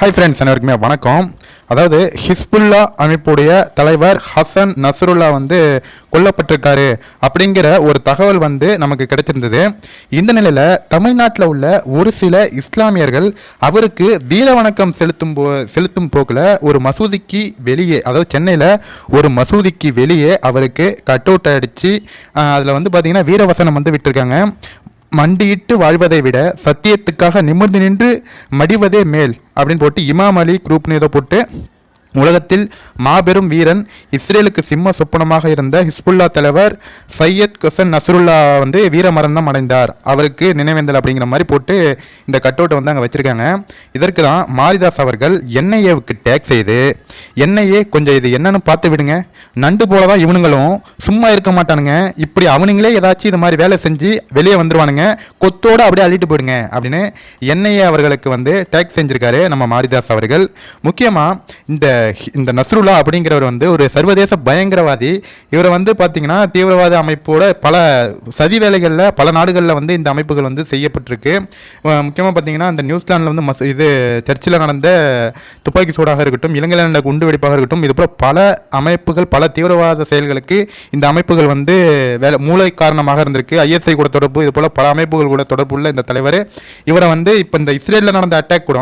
Hi friends அனைவருக்குமே வணக்கம். அதாவது ஹிஸ்புல்லா அமைப்புடைய தலைவர் ஹசன் நசருல்லா வந்து கொல்லப்பட்டிருக்காரு அப்படிங்கிற ஒரு தகவல் வந்து நமக்கு கிடைச்சிருந்தது இந்த நிலையில் தமிழ்நாட்டில் உள்ள ஒரு சில இஸ்லாமியர்கள் அவருக்கு வீர வணக்கம் செலுத்தும் போ செலுத்தும் போக்கில் ஒரு மசூதிக்கு வெளியே அதாவது சென்னையில் ஒரு மசூதிக்கு வெளியே அவருக்கு கட் அவுட் அடித்து அதில் வந்து பார்த்திங்கன்னா வீரவசனம் வந்து விட்டுருக்காங்க. மண்டியிட்டு வாழ்வதை விட சத்தியத்துக்காக நிமிர்ந்து நின்று மடிவதே மேல் அப்படின்னு போட்டு இமாம் அலி குரூப்னு ஏதோ போட்டு உலகத்தில் மாபெரும் வீரன் இஸ்ரேலுக்கு சிம்ம சொப்பனமாக இருந்த ஹிஸ்புல்லா தலைவர் சையத் கொசன் நசருல்லா வந்து வீரமரணம் அடைந்தார். அவருக்கு நினைவேந்தல் அப்படிங்கிற மாதிரி போட்டு இந்த கட்டோட்டை வந்து அங்கே வச்சுருக்காங்க. இதற்கு தான் மாரிதாஸ் அவர்கள் என்ஐஏவுக்கு டேக் செய்து என்ஐஏ கொஞ்சம் இது என்னன்னு பார்த்து விடுங்க. நண்டு போல தான் இவனுங்களும் சும்மா இருக்க மாட்டானுங்க. இப்படி அவனுங்களே ஏதாச்சும் இது மாதிரி வேலை செஞ்சு வெளியே வந்துருவானுங்க. கொத்தோடு அப்படியே அள்ளிட்டு போயிடுங்க. அப்படின்னு என்ஐஏ அவர்களுக்கு வந்து டேக் செஞ்சிருக்காரு நம்ம மாரிதாஸ் அவர்கள். முக்கியமாக இந்த இந்த நஸ்ருல்லா அப்படிங்கிறவர் வந்து ஒரு சர்வதேச பயங்கரவாதி. இவரை வந்து பார்த்தீங்கன்னா தீவிரவாத அமைப்போட பல சதி வேலைகளில் பல நாடுகளில் வந்து இந்த அமைப்புகள் வந்து செய்யப்பட்டிருக்கு. முக்கியமாக பார்த்தீங்கன்னா இந்த நியூசிலாண்டில் வந்து மஸ் இது சர்ச்சில் நடந்த துப்பாக்கி சூடாக இருக்கட்டும் இலங்கையில் நடந்த குண்டு வெடிப்பாக இருக்கட்டும் இதுபோல் பல அமைப்புகள் பல தீவிரவாத செயல்களுக்கு இந்த அமைப்புகள் வந்து வேலை மூளை காரணமாக இருந்திருக்கு. ஐஎஸ்ஐ கூட தொடர்பு இது போல பல அமைப்புகள் கூட தொடர்பு உள்ள இந்த தலைவர். இவரை வந்து இப்போ இந்த இஸ்ரேலில் நடந்த அட்டாக் கூட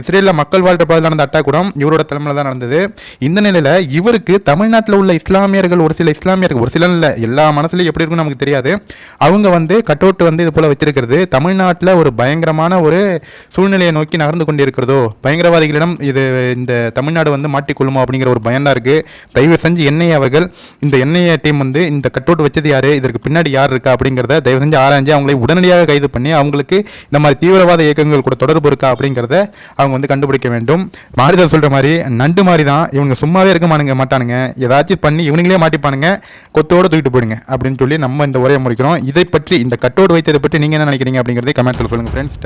இஸ்ரேலில் மக்கள் வாழ்ற பகுதியில் நடந்த அட்டாக் கூட இவரோட தலைமையில் தான் நடந்தது. இந்த நிலையில் இவருக்கு தமிழ்நாட்டில் உள்ள இஸ்லாமியர்கள் ஒரு சில இஸ்லாமியர்கள் ஒரு சில இல்லை எல்லா மனசுலையும் எப்படி இருக்குன்னு நமக்கு தெரியாது. அவங்க வந்து கட் அவுட் வந்து இது போல வச்சிருக்கிறது தமிழ்நாட்டில் ஒரு பயங்கரமான ஒரு சூழ்நிலையை நோக்கி நகர்ந்து கொண்டிருக்கிறதோ பயங்கரவாதிகளிடம் இது இந்த தமிழ்நாடு வந்து மாட்டிக்கொள்ளுமோ அப்படிங்கிற ஒரு பயம் தான் இருக்கு. தயவு செஞ்சு என்ஐஏ அவர்கள் இந்த என்ஐஏ டீம் வந்து இந்த கட் அவுட் வச்சது யாரு இதற்கு பின்னாடி யார் இருக்கா அப்படிங்கிறத தயவு செஞ்சு ஆராய்ஞ்சு அவங்களை உடனடியாக கைது பண்ணி அவங்களுக்கு இந்த மாதிரி தீவிரவாத இயக்கங்கள் கூட தொடர்பு இருக்கா அப்படிங்கிறத அவங்க வந்து கண்டுபிடிக்க வேண்டும். மாரிதா சொல்ற மாதிரி நண்டு மாதிரி தான் இவங்க சும்மாவே இருக்க மானுங்க மாட்டானுங்க. ஏதாச்சும் பண்ணி இவனுங்களே மாட்டிப்பானுங்க. கொத்தோட தூக்கிட்டு போயிடுங்க அப்படின்னு சொல்லி நம்ம இந்த உரையை முடிக்கிறோம். இதை பற்றி இந்த கட்டோடு வைத்ததை பற்றி நீங்கள் என்ன நினைக்கிறீங்க அப்படிங்கிறதே கமெண்ட்ஸில் சொல்லுங்கள் ஃப்ரெண்ட்ஸ்